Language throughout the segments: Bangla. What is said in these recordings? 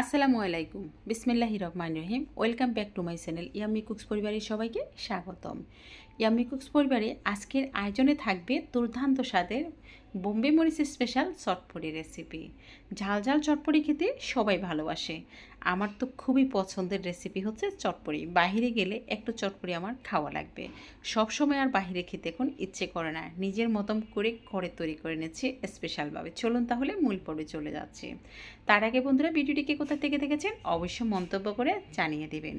আসসালামু আলাইকুম। বিসমিল্লাহি রহমান রহিম। Welcome back to my channel Yummy Cooks পরিবারের সবাইকে স্বাগতম। ইয়ামি কুকস পরিবারে আজকের আয়োজনে থাকবে দুর্ধান্ত স্বাদের বোম্বে মরিচের স্পেশাল চটপটি রেসিপি ঝাল ঝাল চটপটি খেতে সবাই ভালোবাসে। আমার তো খুবই পছন্দের রেসিপি হচ্ছে চটপড়ি বাইরে গেলে একটু চটপড়ি আমার খাওয়া লাগবে। সব সময় আর বাইরে খেতে এখন ইচ্ছে করে না। নিজের মতন করে ঘরে তৈরি করে নিচ্ছি স্পেশালভাবে চলুন তাহলে মূল পর্বে চলে যাচ্ছি। তার আগে বন্ধুরা, ভিডিওটিকে কোথা থেকে দেখেছেন? অবশ্যই মন্তব্য করে জানিয়ে দেবেন।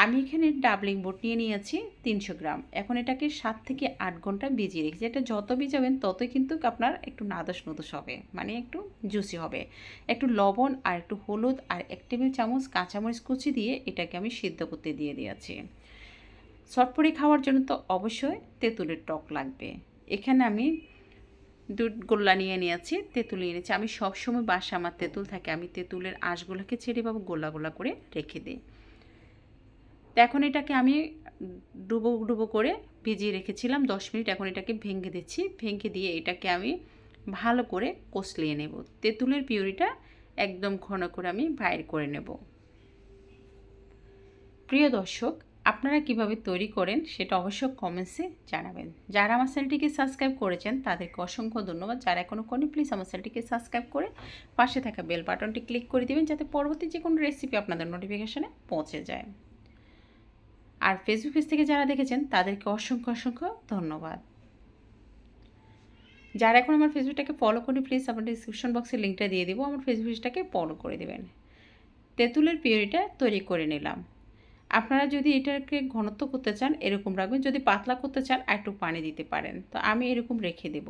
আমি এখানে ডাবলিং বোট নিয়ে নিয়েছি তিনশো গ্রাম। এখন এটাকে সাত থেকে আট ঘণ্টা ভিজিয়ে রেখেছি। এটা যত ভিজাবেন ততই কিন্তু আপনার একটু নাদস নদস হবে মানে একটু জুসি হবে। একটু লবণ আর একটু হলুদ আর এক টেবিল চামচ কাঁচামরিচ কুচি দিয়ে এটাকে আমি সিদ্ধ করতে দিয়ে দিয়েছি। চটপটি খাওয়ার জন্য তো অবশ্যই তেঁতুলের টক লাগবে। এখানে আমি দুধ গোল্লা নিয়ে নিয়েছি, তেঁতুল নিয়ে নিয়েছি। আমি সবসময় বাসা আমার তেঁতুল থাকে, আমি তেঁতুলের আঁশগুলোকে ছেড়ে বা গোলা গোলা করে রেখে দিই। তো এখন এটাকে আমি ডুবো ডুবো করে ভিজিয়ে রেখেছিলাম দশ মিনিট। এখন এটাকে ভেঙে দিচ্ছি। ভেঙে দিয়ে এটাকে আমি ভালো করে কষলিয়ে নেব। তেঁতুলের পিউরিটা একদম ঘন করে আমি বাইর করে নেব। প্রিয় দর্শক, আপনারা কীভাবে তৈরি করেন সেটা অবশ্য কমেন্টসে জানাবেন। যারা আমার চ্যানেলটিকে সাবস্ক্রাইব করেছেন, তাদেরকে অসংখ্য ধন্যবাদ। যারা এখনও করেন প্লিজ আমার চ্যানেলটিকে সাবস্ক্রাইব করে পাশে থাকা বেল বাটনটি ক্লিক করে দেবেন, যাতে পরবর্তী যে কোনো রেসিপি আপনাদের নোটিফিকেশানে পৌঁছে যায়। আর ফেসবুক পেজ থেকে যারা দেখেছেন, তাদেরকে অসংখ্য অসংখ্য ধন্যবাদ। যারা এখন আমার ফেসবুকটাকে ফলো করি প্লিজ আমার ডিসক্রিপশন বক্সে লিঙ্কটা দিয়ে দেবো। আমার ফেসবুক পেজটাকে ফলো করে দেবেন। তেঁতুলের পিউরিটা তৈরি করে নিলাম। আপনারা যদি এটাকে ঘনত্ব করতে চান, এরকম রাখবেন। যদি পাতলা করতে চান একটু পানি দিতে পারেন। তো আমি এরকম রেখে দেব।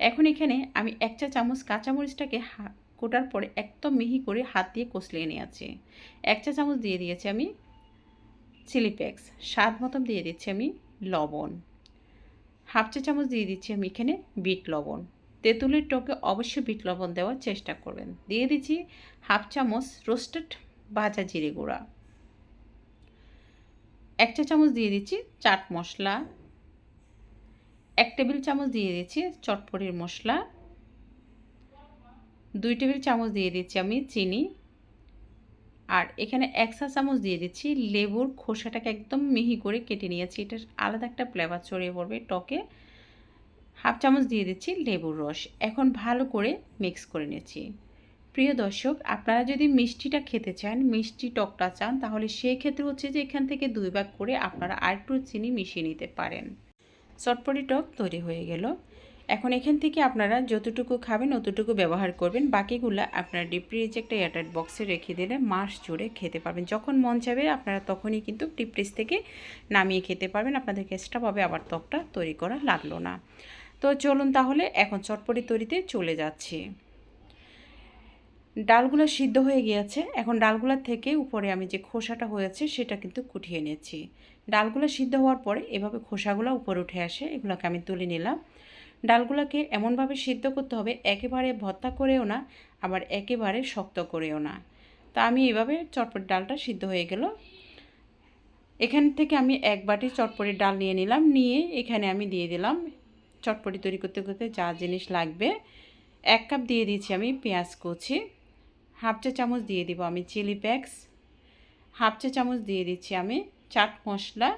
এখন এখানে আমি এক চা চামচ কাঁচামরিচটাকে কোটার পরে একদম মিহি করে হাত দিয়ে কষলিয়ে নিয়েছি এক চা চামচ দিয়ে দিয়েছি আমি চিলি ফ্লেক্স। স্বাদ মতন দিয়ে দিচ্ছি আমি লবণ। হাফ চা চামচ দিয়ে দিচ্ছি আমি এখানে বিট লবণ। তেঁতুলের টকে অবশ্যই বিট লবণ দেওয়ার চেষ্টা করবেন। দিয়ে দিচ্ছি হাফ চামচ রোস্টেড ভাজা জিরে গুঁড়া। এক চা চামচ দিয়ে দিচ্ছি চাট মশলা। এক টেবিল চামচ দিয়ে দিচ্ছি চটপটির মশলা। দুই টেবিল চামচ দিয়ে দিচ্ছি আমি চিনি। আর এখানে এক চা চামচ দিয়ে দিচ্ছি লেবুর খোসাটাকে একদম মিহি করে কেটে নিয়েছি। এটা আলাদা একটা ফ্লেভার ছড়িয়ে পড়বে টকে। হাফ চামচ দিয়ে দিচ্ছি লেবুর রস। এখন ভালো করে মিক্স করে নিয়েছি প্রিয় দর্শক, আপনারা যদি মিষ্টিটা খেতে চান, মিষ্টি টকটা চান, তাহলে সেই ক্ষেত্রে হচ্ছে যে এখান থেকে দুই ভাগ করে আপনারা আরেকটু চিনি মিশিয়ে নিতে পারেন। চটপটি টক তৈরি হয়ে গেল। এখন এখান থেকে আপনারা যতটুকু খাবেন, অতটুকু ব্যবহার করবেন। বাকিগুলো আপনারা ডিপ ফ্রিজ একটা এয়ারটাইট বক্সে রেখে দিলে মাস জুড়ে খেতে পারবেন। যখন মন চাবে আপনারা তখনই কিন্তু ডিপ ফ্রিজ থেকে নামিয়ে খেতে পারবেন। আপনাদের এক্সট্রাভাবে আবার ত্বকটা তৈরি করা লাগল না। তো চলুন তাহলে এখন চটপটি তৈরিতে চলে যাচ্ছি। ডালগুলো সিদ্ধ হয়ে গিয়েছে। এখন ডালগুলোর থেকে উপরে আমি যে খোসাটা হয়েছে, সেটা কিন্তু কুটিয়ে নিয়েছি। ডালগুলো সিদ্ধ হওয়ার পরে এভাবে খোসাগুলো উপরে উঠে আসে। এগুলোকে আমি তুলে নিলাম। ডালগুলোকে এমনভাবে সিদ্ধ করতে হবে, একেবারে ভর্তা করেও না, আবার একেবারে শক্ত করেও না। তা আমি এভাবে চটপটি ডালটা সিদ্ধ হয়ে গেল। এখান থেকে আমি এক বাটি চটপটির ডাল নিয়ে নিলাম, নিয়ে এখানে আমি দিয়ে দিলাম চটপটি তৈরি করতে করতে যা জিনিস লাগবে। এক কাপ দিয়ে দিয়েছি আমি পেঁয়াজ কুচি, হাফ চা চামচ দিয়ে দিব আমি চিলি প্যাক্স হাফ চা চামচ দিয়ে দিচ্ছি আমি চাট মশলা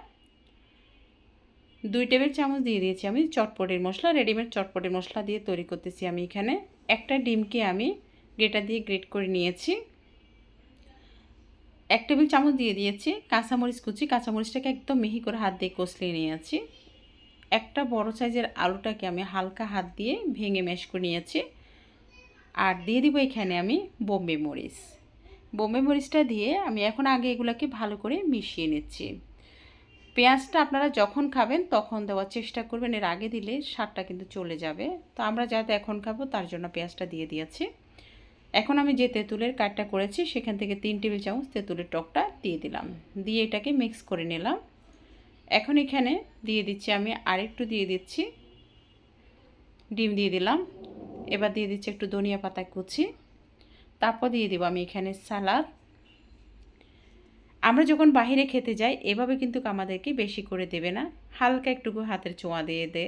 দুই টেবিল চামচ দিয়ে দিয়েছি আমি চটপটির মশলা রেডিমেড চটপটির মশলা দিয়ে তৈরি করতেছি আমি এখানে। একটা ডিমকে আমি গ্রেটার দিয়ে গ্রেট করে নিয়েছি। এক টেবিল চামচ দিয়ে দিয়েছি কাঁচামরিচ কুচি। কাঁচামরিচটাকে একদম মিহি করে হাত দিয়ে কষলিয়ে নিয়েছি। একটা বড় সাইজের আলুটাকে আমি হালকা হাত দিয়ে ভেঙে ম্যাশ করে নিয়েছি। আর দিয়ে দিব এখানে আমি বোম্বে মরিচ। বোম্বে মরিচটা দিয়ে আমি এখন আগে এগুলোকে ভালো করে মিশিয়ে নিচ্ছি। পেঁয়াজটা আপনারা যখন খাবেন তখন দেওয়ার চেষ্টা করবেন। এর আগে দিলে স্বাদটা কিন্তু চলে যাবে। তো আমরা যাতে এখন খাব তার জন্য পেঁয়াজটা দিয়ে দিয়েছি। এখন আমি যে তেঁতুলের কাঠটা করেছি সেখান থেকে তিন টেবিল চামচ তেঁতুলের টকটা দিয়ে দিলাম। দিয়ে এটাকে মিক্স করে নিলাম। এখন এখানে দিয়ে দিচ্ছি আমি আরেকটু দিয়ে দিচ্ছি। ডিম দিয়ে দিলাম। এবার দিয়ে দিচ্ছি একটু ধনিয়া পাতা কুচি। তারপর দিয়ে দেবো আমি এখানে সালাদ। আমরা যখন বাহিরে খেতে যাই, এভাবে কিন্তু আমাদেরকে বেশি করে দেবে না। হালকা একটুকু হাতের চোঁয়া দিয়ে দে।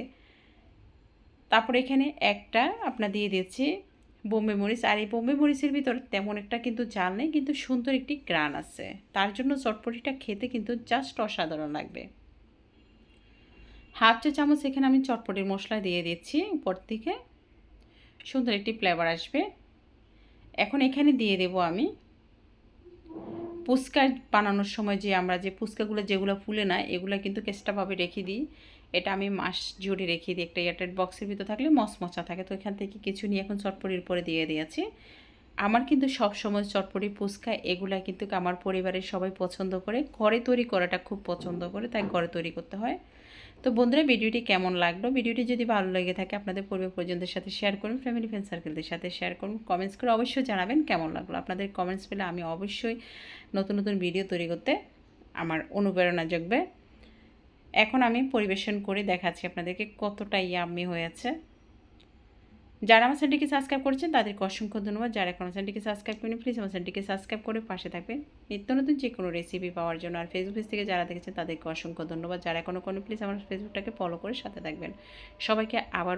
তারপর এখানে একটা আপনার দিয়ে দিচ্ছি বোম্বে মরিচ। আর এই বোম্বে মরিচের ভিতর তেমন একটা কিন্তু জাল নেই, কিন্তু সুন্দর একটি গ্রান আছে। তার জন্য চটপটিটা খেতে কিন্তু জাস্ট অসাধারণ লাগবে। হাফ চা চামচ এখানে আমি চটপটির মশলা দিয়ে দিচ্ছি উপর থেকে। সুন্দর একটি ফ্লেভার আসবে। এখন এখানে দিয়ে দেব আমি ফুচকা বানানোর সময় যে আমরা যে ফুচকাগুলো যেগুলো ফুলে না, এগুলো কিন্তু কেসটাভাবে রেখে দিই। এটা আমি মাস জুড়ে রেখে দিই। একটা এয়ারটাইট বক্সের ভিতর থাকলে মচমচা থাকে। তো এখান থেকে কিছু নিয়ে এখন চটপটির পরে দিয়ে দিয়েছি। আমার কিন্তু সব সময় চটপটি, ফুচকা এগুলা কিন্তু আমার পরিবারের সবাই পছন্দ করে। ঘরে তৈরি করাটা খুব পছন্দ করে, তাই ঘরে তৈরি করতে হয়। তো বন্ধুরা, ভিডিওটি কেমন লাগল? ভিডিওটি যদি ভালো লেগে থাকে, আপনাদের পরিবার পরিজনদের সাথে শেয়ার করুন ফ্যামিলি ফ্রেন্ড সার্কেলদের সাথে শেয়ার করুন কমেন্টস করে অবশ্যই জানাবেন কেমন লাগল। আপনাদের কমেন্টস পেলে আমি অবশ্যই নতুন নতুন ভিডিও তৈরি করতে আমার অনুপ্রেরণা জাগবে। এখন আমি পরিবেশন করে দেখাচ্ছি আপনাদেরকে কতটা ইয়াম্মি হয়েছে। যারা আমার চ্যানেলটিকে সাবস্ক্রাইব করেছেন, তাদেরকে অসংখ্য ধন্যবাদ। যারা এখন চ্যানেলটিকে সাবস্ক্রাইব করেন প্লিজ আমার চ্যানেলটিকে সাবস্ক্রাইব করে পাশে থাকবেন। নিত্য নতুন যে কোনো রেসিপি পাওয়ার জন্য। আর ফেসবুক থেকে যারা দেখেছেন, তাদেরকে অসংখ্য ধন্যবাদ। যারা এখনও কোনো প্লিজ আমার ফেসবুকটাকে ফলো করে সাথে থাকবেন। সবাইকে আবার